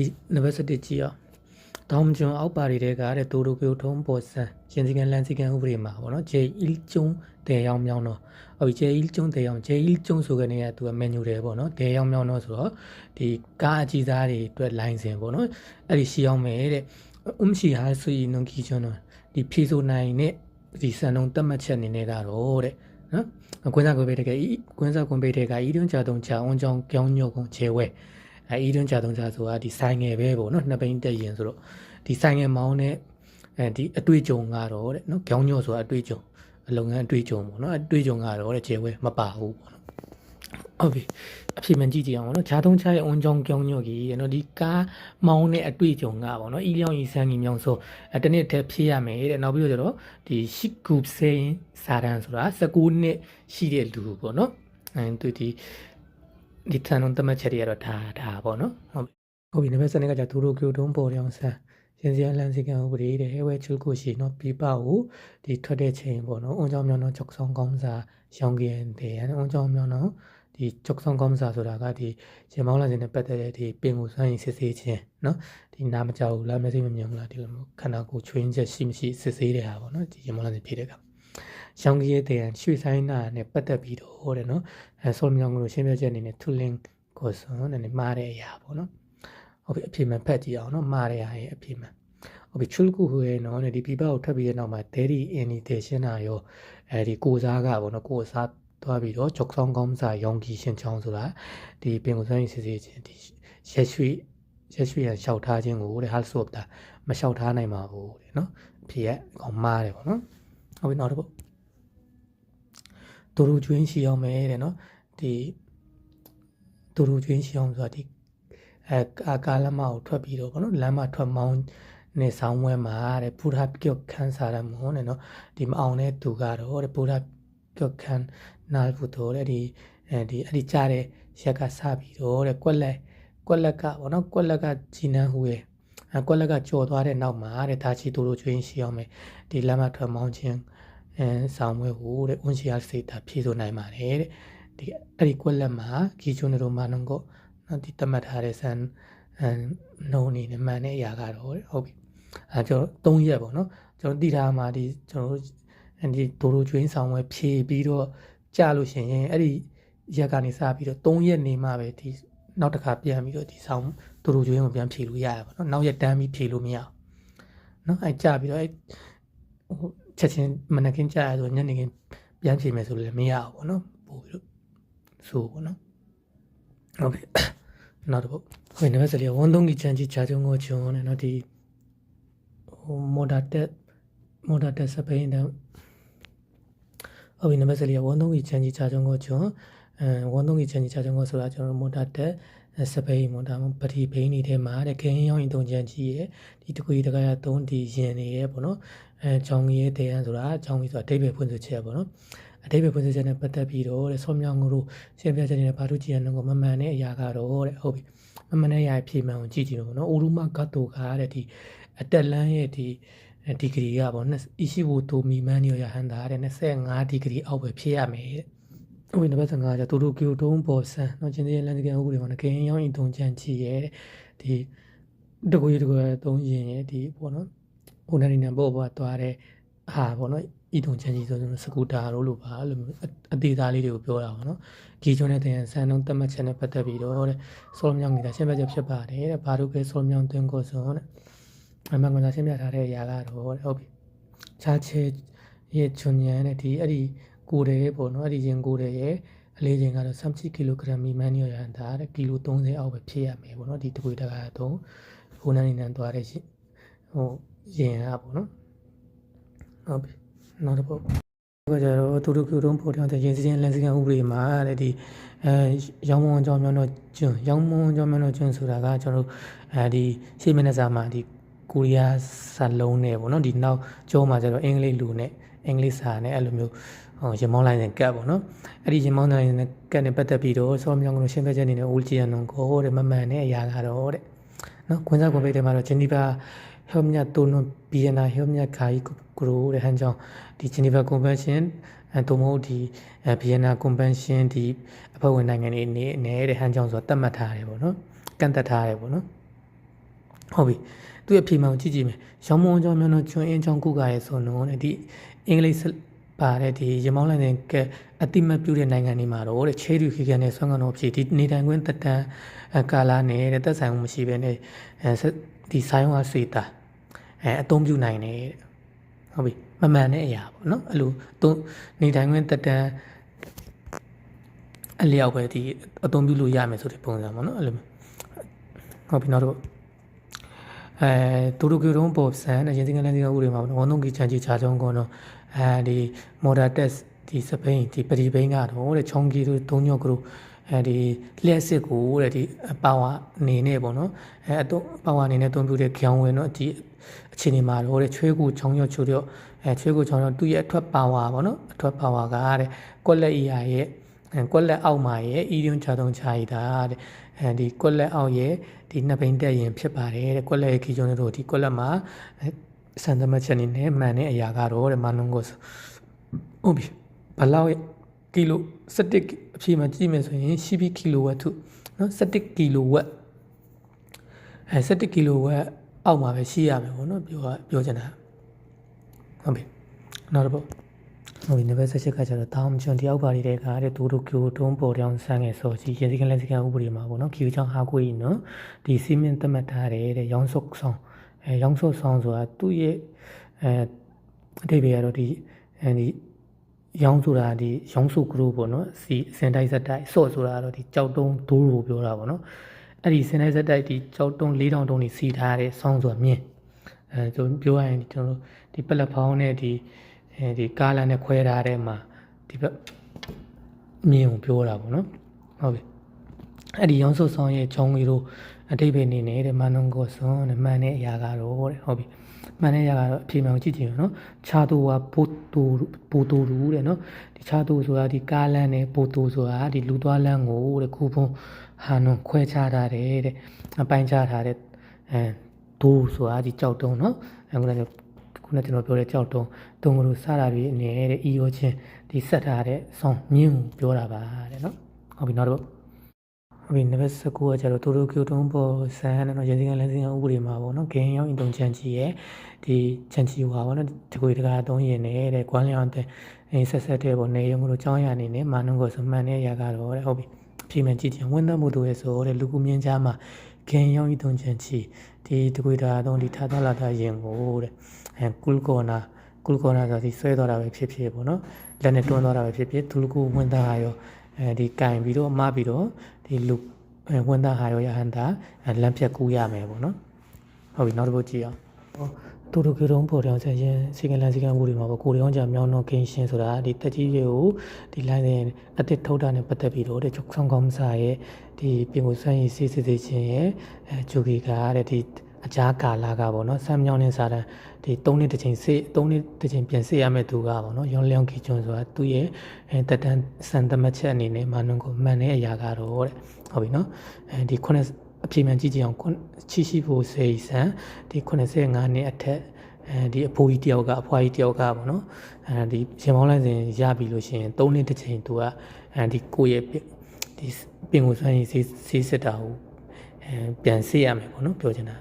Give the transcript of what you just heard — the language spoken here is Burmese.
ဒီနံပါတ်7ကြည့်အောင်တောင်ကျွန်းအောက်ပါရီတဲ့ကတဲ့တိုတိုကီယိုထုံးပေါ်ဆန်ရှင်စီကန်လန်စီကန်ဥပဒေမှာပေါ့နော်ဂျေအီကျုံတဲရောင်မြောင်းတော့ဟုတ်ပြီဂျေအီကျုံတဲရောင်ဂျေအီကျုံဆိုကနေကသူကမန်နူတယ်ပေါ့နော်တဲရောင်မြောင်းတော့ဆိုတော့ဒီကားအကြီးစားတွေအတွက်လိုင်းစင်ပေါ့နော်အဲ့ဒီရှီအောင်မယ်တဲ့အုံးရှိဟာဆိုရင်နုံကီကျွန်းတော့ဒီဖြေဆိုနိုင်နဲ့ဒီစံလုံးတက်မှတ်ချက်အနေနဲ့ကတော့တဲ့နော်ကွင်းစားကွန်ပေတကယ်ကွင်းစားကွန်ပေတကဤတွန်းချာတုံချာအွန်ကြောင်ကြောင်းညုတ်ကုန်ခြေဝဲ အဲဤတွန်းကြသုံးကြဆိုတာဒီဆိုင်ငယ်ပဲပေါ့နော်နှစ်ပိန်းတက်ရင်ဆိုတော့ဒီဆိုင်ငယ်မောင်းတဲ့အဲဒီအတွေ့အကြုံကတော့တဲ့နော်ကြောင်းညော့ဆိုတာအတွေ့အကြုံအလုပ်ငန်းအတွေ့အကြုံပေါ့နော်အတွေ့အကြုံကတော့တဲ့ခြေဝဲမပါဘူးပေါ့နော်ဟုတ်ပြီအဖြစ်မှန်ကြည့်ကြည့်အောင်ပေါ့နော်ဂျာတုံးချရဲ့အွန်ကြောင်ကြောင်းညော့ကြီးတဲ့နော်ဒီကားမောင်းတဲ့အတွေ့အကြုံကပေါ့နော်ဤလျောင်းဤဆန်းကြီးမြောင်ဆိုအဲတနေ့တည်းဖြည့်ရမယ်တဲ့နောက်ပြီးတော့ကျတော့ဒီရှစ်ကူစင်းစာတန်းဆိုတာ19နှစ်ရှိတဲ့လူပေါ့နော်အဲသူဒီ ဒီတန်လုံးတမတ်ချက်တွေကတော့ဒါဒါပေါ့နော်ဟုတ်ပြီဟုတ်ပြီနံပါတ်7ကကြာသူတို့ကျိုတုံးပေါ်တောင်ဆန်ရှင်စရာလန်စီကံဥပဒေတဲ့ဟဲဝဲချူကိုရှိနော်ပြပကိုဒီထွက်တဲ့ချိန်ပေါ့နော်အုံကြောင်မြောင်းတော့ကြောက်ဆောင်ကောင်းစားရောင်ကင်တဲ့အုံကြောင်မြောင်းတော့ဒီကြောက်ဆောင်ကောင်းစားဆိုတာကဒီရှင်မောင်းလာခြင်းနဲ့ပတ်သက်တဲ့ဒီပင်ကိုစွမ်းရည်စစ်ဆေးခြင်းနော်ဒီနားမကြောက်ဘူးလားမစိမမြင်ဘူးလားဒီလိုမျိုးခန္ဓာကိုယ်ချွင်းချက်ရှိမရှိစစ်ဆေးတဲ့ဟာပေါ့နော်ဒီရှင်မောင်းလာခြင်းဖြစ်တဲ့က ရောင်ကရဲ့တဲ့ရွှေဆိုင်နာနဲ့ပတ်သက်ပြီးတော့တဲ့နော်အဲဆောလမြောင်းကိုရှင်းပြချက်အနေနဲ့ထူလင်းကိုစွန်နဲ့မှားတဲ့အရာပေါ့နော်ဟုတ်ပြီအဖြစ်မှန်ဖတ်ကြည့်အောင်နော်မှားတဲ့အရာရဲ့အဖြစ်မှန်ဟုတ်ပြီချူလကူဟိုရဲ့နော်ဒီပြပကိုထွက်ပြီးတဲ့နောက်မှာ dairy initiation နာရောအဲဒီကိုစားကပေါ့နော်ကိုစားသွားပြီးတော့ချုပ်ဆောင်ကောင်းစာရောင်ကြီးရှင်ချောင်းဆိုတာဒီပင်ကိုစွမ်းရည်စစ်စစ်ချင်းဒီရက်ရွှေရက်ရွှေရလျှောက်ထားခြင်းကိုတဲ့ဟာဆိုတာမလျှောက်ထားနိုင်ပါဘူးတဲ့နော်အဖြစ်ရဲ့ကောင်မားတယ်ပေါ့နော်ဟုတ်ပြီနောက်တစ်ပု တ်တူရူကျွင်းရှိအောင်မယ်တဲ့နော်ဒီတူရူကျွင်းရှိအောင်ဆိုတာဒီအဲကာကာလမကိုထွက်ပြီးတော့ဗောနော်လမ်းမထွက်မောင်းနေဆောင်ဝဲမှာတဲ့ဘုရားပြုတ်ခန်းစားရမွန်းတဲ့နော်ဒီမအောင်တဲ့သူကတော့တဲ့ဘုရားပြုတ်ခန်းနာဖို့တော့တဲ့ဒီအဲဒီအဲ့ဒီကြားတဲ့ရက်ကစပြီးတော့တဲ့ကွက်လက်ကွက်လက်ကဗောနော်ကွက်လက်ကဂျီနန်းဟူရဲ့အကွက်လက်ကကြော်သွားတဲ့နောက်မှာတဲ့ဒါချီတူလိုကျွင်းရှိအောင်မယ်ဒီလမ်းမထွက်မောင်းခြင်း အဲဆောင်ဝဲဟိုတဲ့ဝန်ရှိရစိတ်တာဖြည့်ဆိုနိုင်ပါတယ်တဲ့ဒီအဲ့ဒီကွက်လက်မှာဂီကျွန်းတို့မာနုံကိုနော်ဒီတတ်မှတ်ထားတဲ့ဆန်အဲနှုံအနေနဲ့မှန်တဲ့အရာကတော့တဲ့ဟုတ်ပြီအဲကျွန်တော်3ရက်ပေါ့နော်ကျွန်တော်တိထားမှာဒီကျွန်တော်ဒီဒိုလိုကျွင်းဆောင်ဝဲဖြည့်ပြီးတော့ကြာလို့ရှိရင်အဲ့ဒီရက်ကနေစပြီးတော့3ရက်နေမှပဲဒီနောက်တစ်ခါပြန်ပြီးတော့ဒီဆောင်ဒိုလိုကျွင်းကိုပြန်ဖြည့်လို့ရရပါတော့နောက်ရက်တန်းပြီးဖြည့်လို့မရအောင်နော်အဲကြာပြီးတော့အဲဟို ချက်ချင်းမနက်ခင်းကြာရဆိုညနေခင်းပြန်ဖြည့်မယ်ဆိုလည်းမရဘူးပေါ့နော်ပို့ပြီးတော့ဆိုပေါ့နော်ဟုတ်ပြီနောက်တစ်ပုတ်ဟိုနံပါတ်7ဝန်သုံးကြီးချန်ကြီးဂျာဂျုံကိုဂျုံနဲ့နော်ဒီဟိုမော်ဒါတက်မော်ဒါတက်စပိန်တဲ့ဟုတ်ပြီနံပါတ်7ဝန်သုံးကြီးချန်ကြီးဂျာဂျုံကိုဂျုံအဲဝန်သုံးကြီးချန်ကြီးဂျာဂျုံကိုဆိုတာကျွန်တော်မော်ဒါတက် စပိန်မော်ဒါပတိဘိန်းနေတဲ့မှာတဲ့ခင်းရောင်းရင်တုံချန်ကြီးရဲ့ဒီတကွေတကရသုံးဒီရင်နေရဲ့ပေါ့နော်အဲချောင်းကြီးရဲ့တဲဟန်ဆိုတာချောင်းကြီးဆိုတာအတိတ်ပဲဖွင့်ဆိုချက်ပေါ့နော်အတိတ်ပဲဖွင့်ဆိုချက်နဲ့ပတ်သက်ပြီးတော့တဲ့ဆောမြောင်းငိုတို့ရှင်းပြချက်နေတဲ့ဘာတို့ကြည်ရတဲ့ကိုမမှန်တဲ့အရာကတော့တဲ့ဟုတ်ပြီမမှန်တဲ့အရာဖြေမှန်ကိုကြည့်ကြည့်လို့ပေါ့နော်အိုရူမကတ်တိုကတဲ့ဒီအတက်လန်းရဲ့ဒီဒီဂရီကပေါ့အရှိဘူတိုမီမန်နီယရဟန်တာတဲ့25ဒီဂရီအောက်ပဲဖြည့်ရမယ်တဲ့ အဝင်တစ်ပတ်စကားကြတိုတိုကီယိုတုံးပေါ်ဆန်နော်ချင်းသေးလန်စကန်ဥပဒေမှာငကင်းရောင်းရင်သုံးချမ်းချီရဲ့ဒီတကွေတကွေသုံးရင်ရဲ့ဒီပေါ့နော်ဟိုနေနေပေါ်ပေါ်သွားတဲ့ဟာပေါ့နော်ဤသုံးချမ်းကြီးဆိုကျွန်တော်စကူတာလို့လို့ပါလို့အသေးစားလေးတွေကိုပြောတာပေါ့နော်ဂီချွန်နဲ့တင်ဆန်တုံးသတ်မှတ်ချက်နဲ့ပတ်သက်ပြီးတော့တဲ့ဆောလမြောင်နေတာရှင်းပြချက်ဖြစ်ပါတယ်တဲ့ဘာလို့ကဲဆောလမြောင်တင်ကိုဆိုတဲ့အမှန်ကန်ရှင်းပြထားတဲ့အရာကတော့ဟုတ်ပြီခြားချဲရဲ့ချွန်ညံတဲ့ဒီအဲ့ဒီ ကိုယ်တယ်ပေါ့နော်အဲ့ဒီရင်ကိုယ်တယ်ရဲ့အလေးချိန်ကတော့30ကီလိုဂရမ်မီမန်နီယရန်တာတဲ့ကီလို30အောက်ပဲဖြည့်ရမယ်ပေါ့နော်ဒီတကွေတကားတော့ဟိုနန်းနေနန်းသွားတဲ့ဟိုရင်ကပေါ့နော်ဟုတ်ပြီနောက်တစ်ပုတ်ကကြတော့တူတူကျူတုံးပေါ်ထောင်တဲ့ရင်စင်းလန်စကန်ဥပဒေမှာတဲ့ဒီအဲရောင်းမွန်ကြောင်းမျိုးတော့ကျွန်းရောင်းမွန်ကြောင်းမျိုးတော့ကျွန်းဆိုတာကကျွန်တော်တို့အဲဒီရှေ့မနေ့စာမှာဒီကိုရီးယားစာလုံးနဲ့ပေါ့နော်ဒီနောက်ကျုံးမှာကျတော့အင်္ဂလိပ်လူနဲ့အင်္ဂလိပ်စာနဲ့အဲ့လိုမျိုးဟို ရင်မောင်းလိုင်းနဲ့ကတ်ပေါ့နော်အဲ့ဒီရင်မောင်းလိုင်းနဲ့ကတ်နဲ့ပတ်သက်ပြီးတော့စောမြောင်းကလို့ရှင်းပြချက်အနေနဲ့ဦးကြည်ရနုံကိုတဲ့မမှန်တဲ့အရာကတော့တဲ့နော်ခွန်းစားကွန်ပိတ်ထဲမှာတော့ဂျနီဗာဟောမြတ်တိုနွန်ဘီယနာဟောမြတ်ခါကြီးကရိုတဲ့ဟန်ကြောင့်ဒီဂျနီဗာကွန်ဗင်းရှင်းအဲတို့မဟုတ်ဒီဘီယနာကွန်ဗင်းရှင်းဒီအဖွဲ့ဝင်နိုင်ငံတွေအနေနဲ့တဲ့ဟန်ကြောင့်ဆိုတော့တတ်မှတ်ထားတယ်ပေါ့နော်ကန့်သက်ထားတယ်ပေါ့နော်ဟုတ်ပြီသူ့ရဲ့အဖြေမှန်ကိုကြည့်ကြည့်မယ်ရောင်းမုံကြောင့်မျိုးတော့ကျွန်းအင်းကြောင့်ကုကရဲဆိုတော့တဲ့ဒီအင်္ဂလိပ် ပါတဲ့ဒီရမောင်းလိုင်းတဲ့ကအတိမတ်ပြုတဲ့နိုင်ငံတွေမှာတော့တဲ့ချဲရီခိကန်နဲ့ဆွမ်းကန်တော့ဖြစ်ဒီနေတိုင်ခွင့်တက်တန်းကာလာနဲ့တဲ့သက်ဆိုင်မှုမရှိဘဲနဲ့ဒီဆိုင်ဝါစေတာအဲအသုံးပြုနိုင်တယ်ဟုတ်ပြီမမှန်တဲ့အရာပေါ့နော်အဲ့လိုသုံးနေတိုင်ခွင့်တက်တန်းအလျောက်ပဲဒီအသုံးပြုလို့ရမယ်ဆိုတဲ့ပုံစံပေါ့နော်အဲ့လိုဟုတ်ပြီနောက်တော့ အဲတူတူကီရုံးပေါ်ဆန်အရင်စင်ကလန်ဒီကဥတွေမှာဝန်တုံးကီချန်ချီချာချုံကောတော့အဲဒီမော်ဒါတက်ဒီစပိန်ဒီပရီဘိန်းကတော့တဲ့ချုံကီတို့သုံးညော့ကတို့အဲဒီလျှက်စစ်ကိုတဲ့ဒီပါဝါအနေနဲ့ပေါ့နော်အဲအတော့ပါဝါအနေနဲ့တုံးပြတဲ့ခေါင်းဝင်တော့ဒီအခြေအနေမှာတော့တဲ့ချွေးကူချောင်းရော့ချိုတော့အဲချွေးကူချောင်းရော့သူ့ရဲ့အထွက်ပါဝါပေါ့နော်အထွက်ပါဝါကတဲ့ကွက်လက်အီယာရဲ့ ကွက်လက်အောက်မှာရဲ့အီဒီယွန်ချာတုံးချာရီတာတဲ့အဲဒီကွက်လက်အောက်ရဲ့ဒီနှစ်ဘိန်းတက်ရင်ဖြစ်ပါတယ်တဲ့ကွက်လက်ရဲ့ခီကျုံတို့ဒီကွက်လက်မှာစံသမချက်နေနဲ့မှန်တဲ့အရာကတော့တဲ့မနုံကိုဟုတ်ပြီဘလောက်ကီလို17အဖြေမှာကြည့်မယ်ဆိုရင်ရှိပြီးကီလိုဝက်ထုနော်17ကီလိုဝက်အဲ17ကီလိုဝက်အောက်မှာပဲရှိရမယ်ပေါ့နော်ပြောပြောချင်တာဟုတ်ပြီနောက်တော့ဟုတ် ပြီနံပါတ်16ကကျတော့တောင်းချွန်တယောက်ပါနေတဲ့ကတဲ့ဒူဒူကျိုတုံးပေါ်တောင်ဆန်းငယ်စော်ကြီးရေစီကလက်စီကဥပဒေမှာပေါ့နော်ကျူချောင်းဟာကိုကြီးနော်ဒီစီမင်းသတ်မှတ်ထားတယ်တဲ့ရောင်းစုပ်ဆောင်အဲရောင်းစုပ်ဆောင်ဆိုတာသူ့ရဲ့အဲအတိတ်ပဲကတော့ဒီအဲဒီရောင်းဆိုတာဒီရောင်းစု group ပေါ့နော်စီစင်တိုက်စက်တိုက်ဆော့ဆိုတာကတော့ဒီကြောက်တုံးဒိုးလိုပြောတာပေါ့နော်အဲ့ဒီစင်တိုက်စက်တိုက်ဒီကြောက်တုံး၄000တုံးနေစီထားတဲ့ဆောင်းဆိုတာမြင်အဲကျွန်တော်ပြောရရင်ကျွန်တော်ဒီပလက်ဖောင်းနဲ့ဒီ အဲဒီကားလမ်းနဲ့ခွဲထားတဲ့မှာဒီဘက်မြင်ကိုပြောတာပေါ့နော်ဟုတ်ပြီအဲ့ဒီရောင်းစုဆောင်ရဲ့ချောင်းကြီးတို့အတိတ်ပဲနေနေတဲ့မန်နုံကိုစွန်းနဲ့မှန်တဲ့အရာကတော့တဲ့ဟုတ်ပြီမှန်တဲ့အရာကတော့အဖြေမှန်ကိုကြည့်ကြည့်ရနော်ခြားတူကဘိုတူဘိုတူရူတဲ့နော်ဒီခြားတူဆိုတာဒီကားလမ်းနဲ့ဘိုတူဆိုတာဒီလူသွားလမ်းကိုတဲ့ခုဖုံးဟာနုံခွဲခြားထားတယ်တဲ့အပိုင်းခြားထားတဲ့အဲဒိုးဆိုတာဒီကြောက်တုံးနော်အခုလည်း ခုနကကျွန်တော်ပြောတဲ့ကြောက်တုံးတုံးကလေးစားတာတွေအနေနဲ့အီရောချင်းဒီဆက်ထားတဲ့ဆောင်းမြင်းကိုပြောတာပါတဲ့နော်ဟုတ်ပြီနောက်တော့ဟုတ်ပြီနံပါတ်19ကကျတော့တိုတိုကျိုတုံးပေါ်ဆန်နဲ့တော့ရင်းစင်းကလည်းစင်းဥပဒေမှာပေါ့နော်ဂိမ်းရောက်အင်တုံချန်ချီရဲ့ဒီချန်ချီဟွာပေါ့နော်ဒီကိုတကားသုံးရင်နေတဲ့ကွမ်းလျောင်းတဲ့အင်းဆက်ဆက်တဲ့ပေါ့နေရုံကိုကြောင်းရအနေနဲ့မာနုံကိုစမှန်တဲ့ရာကတော့တဲ့ဟုတ်ပြီ ဖြေမှန်ကြည့်ချင်ဝန်သက်မှုတို့ရဲ့ဆိုတဲ့လူကူမြင်းကြားမှာဂိမ်းရောက်အင်တုံချန်ချီဒီတကွေတာသုံးဒီထားထားလာတာရင်ကိုတဲ့အဲကူလ်ကောနာကူလ်ကောနာဆိုဒီဆွဲသွားတာပဲဖြစ်ဖြစ်ပေါ့နော်လက်နဲ့တွန်းသွားတာပဲဖြစ်ဖြစ်သူလူကူဝန်သားဟာရောအဲဒီကင်ပြီးတော့မပြီးတော့ဒီလူဝန်သားဟာရောရဟန်တာလမ်းဖြတ်ကူးရမယ်ပေါ့နော်ဟုတ်ပြီနောက်တစ်ပုတ်ကြည့်အောင် တူတူကရုံးပေါ်တောင်ဆက်ရင်စီကလန်စီကံမှုတွေမှာပေါ့ကိုရီယောင်းကြမြောင်းတော့ကင်းရှင်းဆိုတာဒီတက်ကြီးတွေကိုဒီ line နဲ့အတစ်ထုတ်တာနဲ့ပတ်သက်ပြီးတော့တဲ့ချုပ်ဆောင်ကောင်းစားရဲ့ဒီပြင်ကိုဆွမ်းရည်စီးစစ်စစ်ချင်းရဲ့အဲဂျူဂီကတဲ့ဒီအကြားကာလာကပေါ့နော်ဆမ်မြောင်းနေစားတဲ့ဒီ၃နှစ်တစ်ချိန်စေ၃နှစ်တစ်ချိန်ပြန်စေရမယ့်သူကပေါ့နော်ရောင်းလျောင်းကီချွန်ဆိုတာသူ့ရဲ့အဲတက်တန်းစံသမတ်ချက်အနေနဲ့မာနုံကိုမှန်တဲ့အရာကတော့တဲ့ဟုတ်ပြီနော်အဲဒီခုနှစ် အပြေမှန်ကြည့်ကြည့်အောင်ချီရှိဖို့စေစံဒီ85နှစ်အထက်အဲဒီအဖိုးကြီးတယောက်ကအဖွားကြီးတယောက်ကပေါ့နော်အဲဒီရင်မောင်းလိုက်စဉ်ရပြီလို့ရှိရင်၃နှစ်တစ်ချိန်သူကအဲဒီကိုယ့်ရဲ့ဒီပင်ကိုစွမ်းရည်စေးစေးစစ်တာကိုအဲပြန်စေးရမယ်ပေါ့နော်ပြောချင်တာ